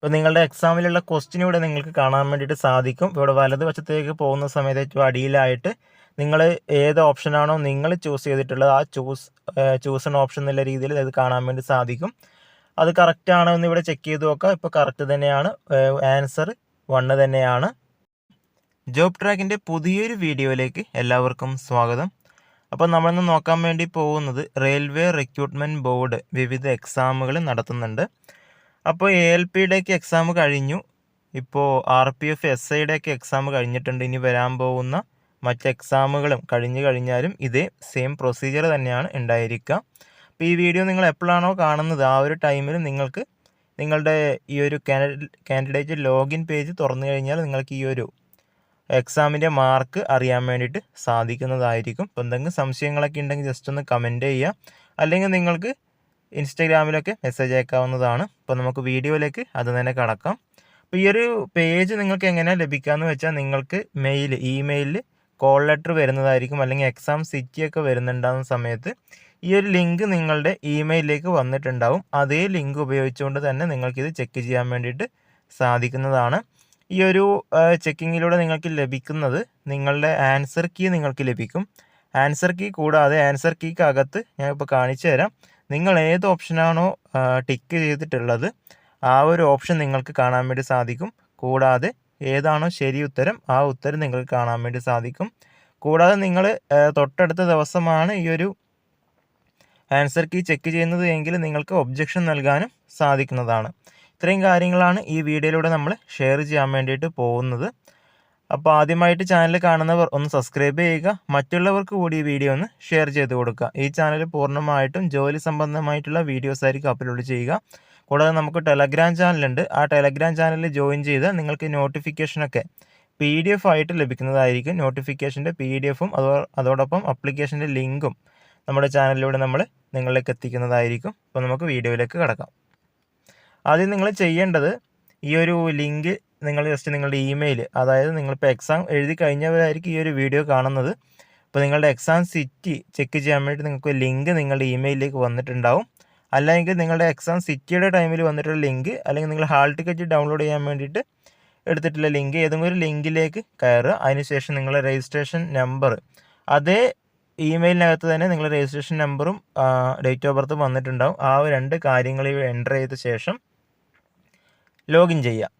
ഇപ്പോൾ നിങ്ങളുടെ എക്സാമിലുള്ള ക്വസ്റ്റ്യൻ ഇവിടെ നിങ്ങൾക്ക് കാണാൻ വേണ്ടിയിട്ട് സാധിക്കും. ഇവിടെ വലതുവശത്തേക്ക് പോകുന്ന സമയത്ത് ഏറ്റവും അടിയിലായിട്ട് നിങ്ങൾ ഏത് ഓപ്ഷനാണോ നിങ്ങൾ ചൂസ് ചെയ്തിട്ടുള്ളത് ആ ചൂസ് ചൂസൺ ഓപ്ഷൻ എന്നുള്ള രീതിയിൽ ഇത് കാണാൻ വേണ്ടി സാധിക്കും. അത് കറക്റ്റ് ആണോ എന്ന് ഇവിടെ ചെക്ക് ചെയ്ത് നോക്കാം. ഇപ്പോൾ കറക്റ്റ് തന്നെയാണ്. ആൻസർ വണ്ണ് തന്നെയാണ്. ജോബ് ട്രാക്കിന്റെ പുതിയൊരു വീഡിയോയിലേക്ക് എല്ലാവർക്കും സ്വാഗതം. അപ്പോൾ നമ്മളിന്ന് നോക്കാൻ വേണ്ടി പോകുന്നത് റെയിൽവേ റിക്രൂട്ട്മെന്റ് ബോർഡ് വിവിധ എക്സാമുകൾ നടത്തുന്നുണ്ട്. അപ്പോൾ എ എൽ പിയുടെയൊക്കെ എക്സാം കഴിഞ്ഞു. ഇപ്പോൾ ആർ പി എഫ് എസ് ഐയുടെയൊക്കെ എക്സാം കഴിഞ്ഞിട്ടുണ്ട്. ഇനി വരാൻ പോകുന്ന മറ്റ് എക്സാമുകളും കഴിഞ്ഞു കഴിഞ്ഞാലും ഇതേ സെയിം പ്രൊസീജിയർ തന്നെയാണ് ഉണ്ടായിരിക്കുക. അപ്പോൾ ഈ വീഡിയോ നിങ്ങൾ എപ്പോഴാണോ കാണുന്നത് ആ ഒരു ടൈമിൽ നിങ്ങൾക്ക് നിങ്ങളുടെ ഈ ഒരു കാൻഡിഡേറ്റ് ലോഗിൻ പേജ് തുറന്നു കഴിഞ്ഞാൽ നിങ്ങൾക്ക് ഈ ഒരു എക്സാമിന്റെ മാർക്ക് അറിയാൻ വേണ്ടിയിട്ട് സാധിക്കുന്നതായിരിക്കും. അപ്പോൾ എന്തെങ്കിലും സംശയങ്ങളൊക്കെ ഉണ്ടെങ്കിൽ ജസ്റ്റ് ഒന്ന് കമന്റ് ചെയ്യുക. അല്ലെങ്കിൽ നിങ്ങൾക്ക് ഇൻസ്റ്റഗ്രാമിലൊക്കെ മെസ്സേജ് അയക്കാവുന്നതാണ്. അപ്പോൾ നമുക്ക് വീഡിയോയിലേക്ക് അത് തന്നെ കടക്കാം. അപ്പോൾ ഈ ഒരു പേജ് നിങ്ങൾക്ക് എങ്ങനെയാണ് ലഭിക്കാമെന്ന് വെച്ചാൽ നിങ്ങൾക്ക് മെയിൽ ഇമെയിലിൽ കോൾ ലെറ്റർ വരുന്നതായിരിക്കും. അല്ലെങ്കിൽ എക്സാം സിറ്റിയൊക്കെ വരുന്നുണ്ടാകുന്ന സമയത്ത് ഈ ഒരു ലിങ്ക് നിങ്ങളുടെ ഇമെയിലിലേക്ക് വന്നിട്ടുണ്ടാവും. അതേ ലിങ്ക് ഉപയോഗിച്ചുകൊണ്ട് തന്നെ നിങ്ങൾക്കിത് ചെക്ക് ചെയ്യാൻ വേണ്ടിയിട്ട് സാധിക്കുന്നതാണ്. ഈ ഒരു ചെക്കിങ്ങിലൂടെ നിങ്ങൾക്ക് ലഭിക്കുന്നത് നിങ്ങളുടെ ആൻസർ കീ നിങ്ങൾക്ക് ലഭിക്കും. ആൻസർ കീ കൂടാതെ ആൻസർ കീക്ക് അകത്ത് ഞാൻ ഇപ്പോൾ കാണിച്ചു തരാം നിങ്ങൾ ഏത് ഓപ്ഷനാണോ ടിക്ക് ചെയ്തിട്ടുള്ളത് ആ ഒരു ഓപ്ഷൻ നിങ്ങൾക്ക് കാണാൻ വേണ്ടി സാധിക്കും. കൂടാതെ ഏതാണോ ശരി ഉത്തരം ആ ഉത്തരം നിങ്ങൾക്ക് കാണാൻ വേണ്ടി സാധിക്കും. കൂടാതെ നിങ്ങൾ തൊട്ടടുത്ത ദിവസമാണ് ഈ ഒരു ആൻസർ കീ ചെക്ക് ചെയ്യുന്നത് എങ്കിൽ നിങ്ങൾക്ക് ഒബ്ജക്ഷൻ നൽകാനും സാധിക്കുന്നതാണ്. ഇത്രയും കാര്യങ്ങളാണ് ഈ വീഡിയോയിലൂടെ നമ്മൾ ഷെയർ ചെയ്യാൻ വേണ്ടിയിട്ട് പോകുന്നത്. അപ്പോൾ ആദ്യമായിട്ട് ചാനൽ കാണുന്നവർ ഒന്ന് സബ്സ്ക്രൈബ് ചെയ്യുക. മറ്റുള്ളവർക്ക് കൂടി ഈ വീഡിയോ ഒന്ന് ഷെയർ ചെയ്ത് കൊടുക്കുക. ഈ ചാനൽ പൂർണമായിട്ടും ജോലി സംബന്ധമായിട്ടുള്ള വീഡിയോസ് ആയിരിക്കും അപ്ലോഡ് ചെയ്യുക. കൂടാതെ നമുക്ക് ടെലഗ്രാം ചാനലുണ്ട് ആ ടെലഗ്രാം ചാനലിൽ ജോയിൻ ചെയ്ത് നിങ്ങൾക്ക് നോട്ടിഫിക്കേഷനൊക്കെ പി ഡി എഫ് ആയിട്ട് ലഭിക്കുന്നതായിരിക്കും. നോട്ടിഫിക്കേഷന്റെ പി ഡി എഫും അതോ അതോടൊപ്പം അപ്ലിക്കേഷന്റെ ലിങ്കും നമ്മുടെ ചാനലിലൂടെ നമ്മൾ നിങ്ങളിലേക്ക് എത്തിക്കുന്നതായിരിക്കും. അപ്പോൾ നമുക്ക് വീഡിയോയിലേക്ക് കിടക്കാം. ആദ്യം നിങ്ങൾ ചെയ്യേണ്ടത് ഈ ഒരു ലിങ്ക് നിങ്ങൾ ജസ്റ്റ് നിങ്ങളുടെ ഇമെയിൽ അതായത് നിങ്ങളിപ്പോൾ എക്സാം എഴുതി കഴിഞ്ഞവരായിരിക്കും ഈ ഒരു വീഡിയോ കാണുന്നത്. അപ്പോൾ നിങ്ങളുടെ എക്സാം സിറ്റി ചെക്ക് ചെയ്യാൻ വേണ്ടി നിങ്ങൾക്ക് ലിങ്ക് നിങ്ങളുടെ ഇമെയിലിലേക്ക് വന്നിട്ടുണ്ടാവും. അല്ലെങ്കിൽ നിങ്ങളുടെ എക്സാം സിറ്റിയുടെ ടൈമിൽ വന്നിട്ടുള്ള ലിങ്ക് അല്ലെങ്കിൽ നിങ്ങൾ ഹാൾ ടിക്കറ്റ് ഡൗൺലോഡ് ചെയ്യാൻ വേണ്ടിയിട്ട് എടുത്തിട്ടുള്ള ലിങ്ക് ഏതെങ്കിലും ഒരു ലിങ്കിലേക്ക് കയറുക. അതിനുശേഷം നിങ്ങളുടെ രജിസ്ട്രേഷൻ നമ്പർ അതേ ഇമെയിലിനകത്ത് തന്നെ നിങ്ങളുടെ രജിസ്ട്രേഷൻ നമ്പറും ഡേറ്റ് ഓഫ് ബർത്തും വന്നിട്ടുണ്ടാവും. ആ രണ്ട് കാര്യങ്ങൾ എന്റർ ചെയ്ത ശേഷം ലോഗിൻ ചെയ്യുക.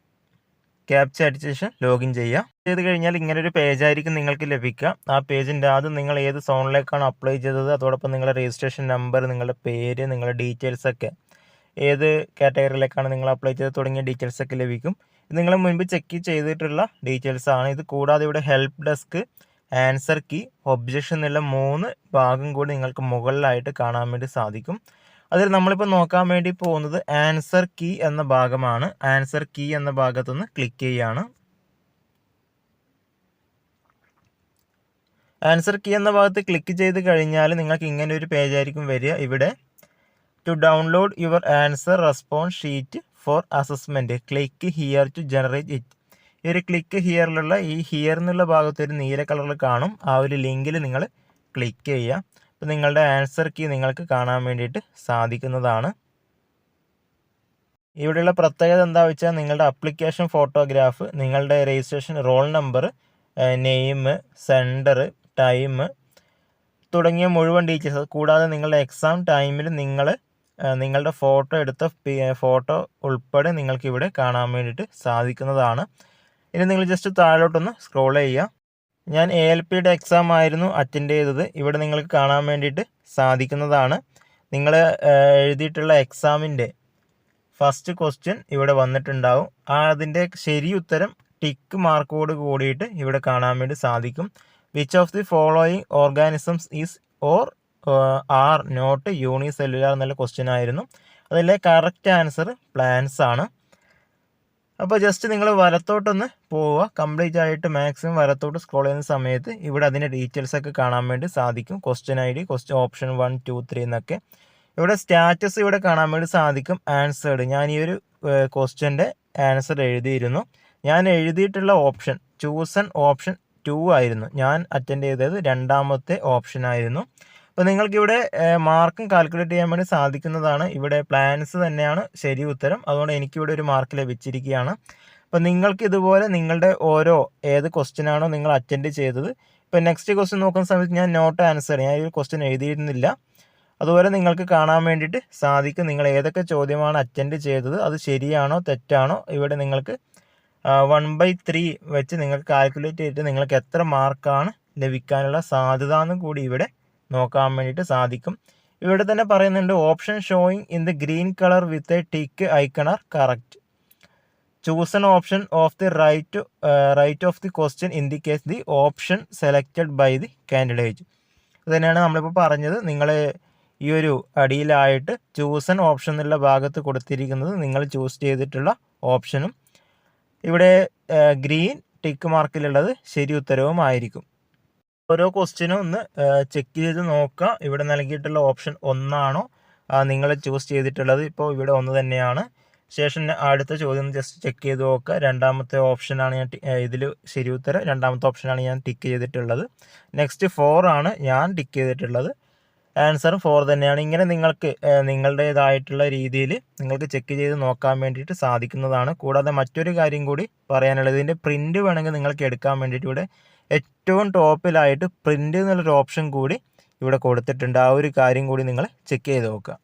ക്യാപ്ച അടിച്ച ശേഷം ലോഗിൻ ചെയ്യുക. ചെയ്ത് കഴിഞ്ഞാൽ ഇങ്ങനെ ഒരു പേജ് ആയിരിക്കും നിങ്ങൾക്ക് ലഭിക്കുക. ആ പേജിന്റെ ആദ്യം നിങ്ങൾ ഏത് സോണിലേക്കാണ് അപ്ലൈ ചെയ്തത്? അതോടൊപ്പം നിങ്ങളുടെ രജിസ്ട്രേഷൻ നമ്പർ നിങ്ങളുടെ പേര് നിങ്ങളുടെ ഡീറ്റെയിൽസ് ഒക്കെ ഏത് കാറ്റഗറിയിലേക്കാണ് നിങ്ങൾ അപ്ലൈ ചെയ്തത് തുടങ്ങിയ ഡീറ്റെയിൽസ് ഒക്കെ ലഭിക്കും. നിങ്ങൾ മുൻപ് ചെക്ക് ചെയ്തിട്ടുള്ള ഡീറ്റെയിൽസ് ആണ്. ഇത് കൂടാതെ ഇവിടെ help desk answer key objection എന്നുള്ള മൂന്ന് ഭാഗം കൂടി നിങ്ങൾക്ക് മുകളിലായിട്ട് കാണാൻ വേണ്ടി സാധിക്കും. അതിൽ നമ്മളിപ്പോൾ നോക്കാൻ വേണ്ടി പോകുന്നത് ആൻസർ കീ എന്ന ഭാഗമാണ്. ആൻസർ കീ എന്ന ഭാഗത്തുനിന്ന് ക്ലിക്ക് ചെയ്യുകയാണ് ആൻസർ കീ എന്ന ഭാഗത്ത് ക്ലിക്ക് ചെയ്ത് കഴിഞ്ഞാൽ നിങ്ങൾക്ക് ഇങ്ങനെ ഒരു പേജ് ആയിരിക്കും വരിക. ഇവിടെ to download your answer response sheet for assessment click here to generate it ഈ ഒരു ക്ലിക്ക് ഹിയറിലുള്ള ഈ ഹിയർ എന്നുള്ള ഭാഗത്ത് ഒരു നീല കളറിൽ കാണും. ആ ഒരു ലിങ്കിൽ നിങ്ങൾ ക്ലിക്ക് ചെയ്യുക. അപ്പോൾ നിങ്ങളുടെ ആൻസർ കീ നിങ്ങൾക്ക് കാണാൻ വേണ്ടിയിട്ട് സാധിക്കുന്നതാണ്. ഇവിടെയുള്ള പ്രത്യേകത എന്താ വെച്ചാൽ നിങ്ങളുടെ അപ്ലിക്കേഷൻ ഫോട്ടോഗ്രാഫ് നിങ്ങളുടെ registration roll number name sender time തുടങ്ങിയ മുഴുവൻ ഡീറ്റെയിൽസ് കൂടാതെ നിങ്ങളുടെ എക്സാം ടൈമിൽ നിങ്ങൾ നിങ്ങളുടെ ഫോട്ടോ എടുത്ത ഫോട്ടോ ഉൾപ്പെടെ നിങ്ങൾക്ക് ഇവിടെ കാണാൻ വേണ്ടിയിട്ട് സാധിക്കുന്നതാണ്. ഇനി നിങ്ങൾ ജസ്റ്റ് താഴോട്ടൊന്ന് സ്ക്രോൾ ചെയ്യുക. ഞാൻ എ എൽ പിയുടെ എക്സാം ആയിരുന്നു അറ്റൻഡ് ചെയ്തത്. ഇവിടെ നിങ്ങൾക്ക് കാണാൻ വേണ്ടിയിട്ട് സാധിക്കുന്നതാണ്. നിങ്ങൾ എഴുതിയിട്ടുള്ള എക്സാമിന്റെ ഫസ്റ്റ് ക്വസ്റ്റ്യൻ ഇവിടെ വന്നിട്ടുണ്ടാവും. ആ അതിന്റെ ശരി ഉത്തരം ടിക്ക് മാർക്കോട് കൂടിയിട്ട് ഇവിടെ കാണാൻ വേണ്ടി സാധിക്കും. Which of the following organisms is or are not unicellular എന്നുള്ള ക്വസ്റ്റ്യൻ ആയിരുന്നു. അതിലെ കറക്റ്റ് ആൻസർ പ്ലാൻസ് ആണ്. അപ്പോൾ ജസ്റ്റ് നിങ്ങൾ വലത്തോട്ടൊന്ന് പോവുക. കംപ്ലീറ്റ് ആയിട്ട് മാക്സിമം വലത്തോട്ട് സ്ക്രോൾ ചെയ്യുന്ന സമയത്ത് ഇവിടെ അതിന്റെ ഡീറ്റെയിൽസ് ഒക്കെ കാണാൻ വേണ്ടി സാധിക്കും. Question I D question option one two three എന്നൊക്കെ. ഇവിടെ സ്റ്റാറ്റസ് ഇവിടെ കാണാൻ വേണ്ടി സാധിക്കും. ആൻസേർഡ് ഞാൻ ഈ ഒരു ക്വസ്റ്റ്യന്റെ ആൻസർ എഴുതിയിരുന്നു. ഞാൻ എഴുതിയിട്ടുള്ള ഓപ്ഷൻ ചൂസൺ ഓപ്ഷൻ ടു ആയിരുന്നു. ഞാൻ അറ്റൻഡ് ചെയ്തത് രണ്ടാമത്തെ ഓപ്ഷൻ ആയിരുന്നു. അപ്പോൾ നിങ്ങൾക്കിവിടെ മാർക്കും കാൽക്കുലേറ്റ് ചെയ്യാൻ വേണ്ടി സാധിക്കുന്നതാണ്. ഇവിടെ പ്ലാൻസ് തന്നെയാണ് ശരി ഉത്തരം. അതുകൊണ്ട് എനിക്കിവിടെ ഒരു മാർക്ക് ലഭിച്ചിരിക്കുകയാണ്. അപ്പോൾ നിങ്ങൾക്ക് ഇതുപോലെ നിങ്ങളുടെ ഓരോ ഏത് ക്വസ്റ്റ്യൻ ആണോ നിങ്ങൾ അറ്റൻഡ് ചെയ്തത്. ഇപ്പോൾ നെക്സ്റ്റ് ക്വസ്റ്റ്യൻ നോക്കുന്ന സമയത്ത് ഞാൻ നോട്ട് ആൻസർ ഞാൻ ഈ ക്വസ്റ്റ്യൻ എഴുതിയിരുന്നില്ല. അതുപോലെ നിങ്ങൾക്ക് കാണാൻ വേണ്ടിയിട്ട് സാധിക്കും. നിങ്ങൾ ഏതൊക്കെ ചോദ്യമാണ് അറ്റൻഡ് ചെയ്തത്? അത് ശരിയാണോ തെറ്റാണോ? ഇവിടെ നിങ്ങൾക്ക് വൺ ബൈ ത്രീ വെച്ച് നിങ്ങൾക്ക് കാൽക്കുലേറ്റ് ചെയ്തിട്ട് നിങ്ങൾക്ക് എത്ര മാർക്കാണ് ലഭിക്കാനുള്ള സാധ്യത എന്ന് കൂടി ഇവിടെ നോക്കാൻ വേണ്ടിയിട്ട് സാധിക്കും. ഇവിടെ തന്നെ പറയുന്നുണ്ട് option showing in the green colour with a tick ഐക്കണർ correct choose an option of the right right of the question indicate the option selected by the candidate അത് തന്നെയാണ് നമ്മളിപ്പോൾ പറഞ്ഞത്. നിങ്ങൾ ഈ ഒരു അടിയിലായിട്ട് ചൂസൺ ഓപ്ഷൻ എന്നുള്ള ഭാഗത്ത് കൊടുത്തിരിക്കുന്നത് നിങ്ങൾ ചൂസ് ചെയ്തിട്ടുള്ള ഓപ്ഷനും ഇവിടെ ഗ്രീൻ ടിക്ക് മാർക്കിലുള്ളത് ശരി ഉത്തരവുമായിരിക്കും. ഓരോ ക്വസ്റ്റ്യനും ഒന്ന് ചെക്ക് ചെയ്ത് നോക്കുക. ഇവിടെ നൽകിയിട്ടുള്ള ഓപ്ഷൻ ഒന്നാണോ? നിങ്ങൾ ചൂസ് ചെയ്തിട്ടുള്ളത് ഇപ്പോൾ ഇവിടെ ഒന്ന് തന്നെയാണ്. ശേഷം അടുത്ത ചോദ്യം ജസ്റ്റ് ചെക്ക് ചെയ്ത് നോക്കുക. രണ്ടാമത്തെ ഓപ്ഷനാണ് ഞാൻ ഇതിൽ ശരി ഉത്തരം. രണ്ടാമത്തെ ഓപ്ഷനാണ് ഞാൻ ടിക്ക് ചെയ്തിട്ടുള്ളത്. നെക്സ്റ്റ് ഫോർ ആണ് ഞാൻ ടിക്ക് ചെയ്തിട്ടുള്ളത്. ആൻസർ ഫോർ തന്നെയാണ്. ഇങ്ങനെ നിങ്ങൾക്ക് നിങ്ങളുടേതായിട്ടുള്ള രീതിയിൽ നിങ്ങൾക്ക് ചെക്ക് ചെയ്ത് നോക്കാൻ വേണ്ടിയിട്ട് സാധിക്കുന്നതാണ്. കൂടാതെ മറ്റൊരു കാര്യം കൂടി പറയാനുള്ളത്. ഇതിന്റെ പ്രിന്റ് വേണമെങ്കിൽ നിങ്ങൾക്ക് എടുക്കാൻ വേണ്ടിയിട്ട് ഇവിടെ ഏറ്റവും ടോപ്പിലായിട്ട് പ്രിന്റ് എന്നുള്ളൊരു ഓപ്ഷൻ കൂടി ഇവിടെ കൊടുത്തിട്ടുണ്ട്. ആ ഒരു കാര്യം കൂടി നിങ്ങൾ ചെക്ക് ചെയ്ത് നോക്കുക.